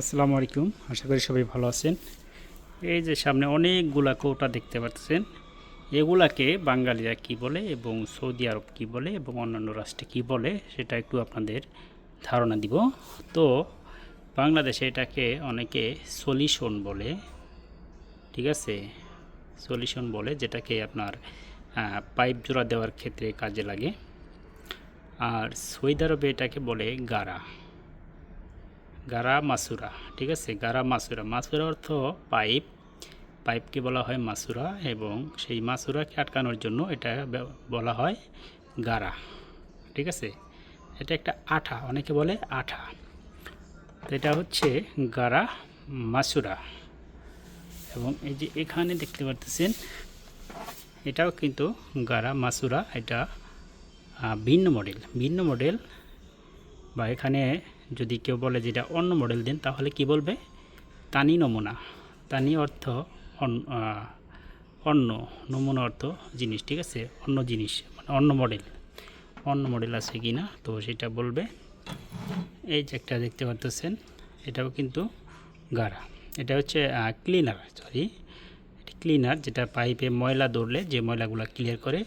আসসালামু আলাইকুম। আশা করি সবাই ভালো আছেন। এই যে সামনে অনেকগুলা কৌটা দেখতে পাচ্ছেন। এগুলাকে বাঙালিরা কি বলে এবং সৌদি আরব কি বলে এবং অন্যান্য রাষ্ট্রে কি বলে সেটা একটু আপনাদের ধারণা দিব। তো বাংলাদেশে এটাকে অনেকে সলিউশন বলে, ঠিক আছে? সলিউশন বলে যেটাকে আপনার পাইপ জোড়া দেওয়ার ক্ষেত্রে কাজে লাগে। আর সৌদি আরবে এটাকে বলে গারা গারা মাসুরা ঠিক আছে? গারা মাসুরা মাসুরা অর্থ পাইপ। পাইপকে বলা হয় মাসুরা এবং সেই মাসুরাকে আটকানোর জন্য এটা বলা হয় গারা, ঠিক আছে? এটা একটা আঠা, অনেকে বলে আঠা। এটা হচ্ছে গারা মাসুরা এবং এই যে এখানে দেখতে পারতেছেন, এটাও কিন্তু গারা মাসুরা এটা ভিন্ন মডেল ভিন্ন মডেল বা এখানে যদি কেউ বলে যেটা অন্য মডেল দিন, তাহলে কি বলবে? তানি নমুনা। তানি অর্থ অন- অন্য, নমুনা অর্থ জিনিস, ঠিক আছে? অন্য জিনিস মানে অন্য মডেল অন্য মডেল আছে কি না তো সেটা বলবে। এই যে একটা দেখতে পারতেছেন, এটাও কিন্তু গাড়া এটা হচ্ছে ক্লিনার সরি ক্লিনার যেটা পাইপে ময়লা দৌড়লে যে ময়লাগুলো ক্লিয়ার করে,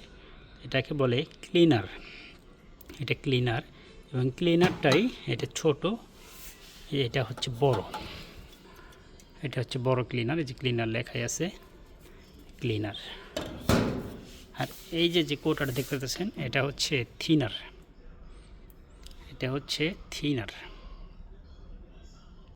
এটাকে বলে ক্লিনার এটা ক্লিনার এবং ক্লিনারটাই এটা ছোট, এটা হচ্ছে বড়। এটা হচ্ছে বড় ক্লিনার এই যে ক্লিনার লেখাই আছে ক্লিনার আর এই যে যে কোটাটা দেখতে পাচ্ছেন, এটা হচ্ছে থিনার এটা হচ্ছে থিনার